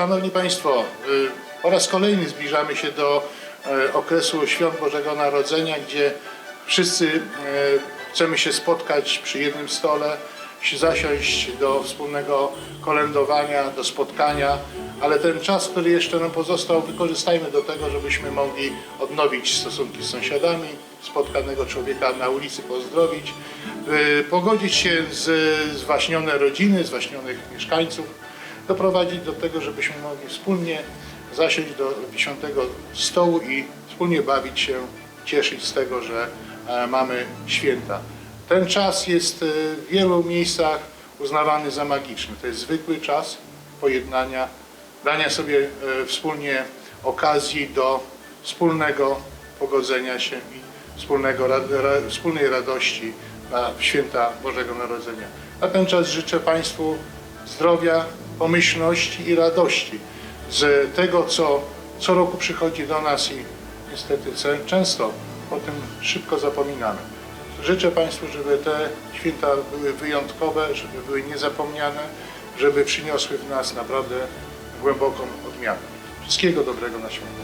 Szanowni Państwo, y, po raz kolejny zbliżamy się do e, okresu Świąt Bożego Narodzenia, gdzie wszyscy e, chcemy się spotkać przy jednym stole, zasiąść do wspólnego kolędowania, do spotkania, ale ten czas, który jeszcze nam pozostał, wykorzystajmy do tego, żebyśmy mogli odnowić stosunki z sąsiadami, spotkanego człowieka na ulicy pozdrowić, y, pogodzić się z zwaśnione rodziny, zwaśnionych mieszkańców, doprowadzić do tego, żebyśmy mogli wspólnie zasiąść do dziesiątego stołu i wspólnie bawić się, cieszyć z tego, że e, mamy święta. Ten czas jest e, w wielu miejscach uznawany za magiczny. To jest zwykły czas pojednania, dania sobie e, wspólnie okazji do wspólnego pogodzenia się i wspólnego, wspólnej radości na święta Bożego Narodzenia. Na ten czas życzę Państwu zdrowia, pomyślności i radości z tego, co co roku przychodzi do nas i niestety często o tym szybko zapominamy. Życzę Państwu, żeby te święta były wyjątkowe, żeby były niezapomniane, żeby przyniosły w nas naprawdę głęboką odmianę. Wszystkiego dobrego na święta.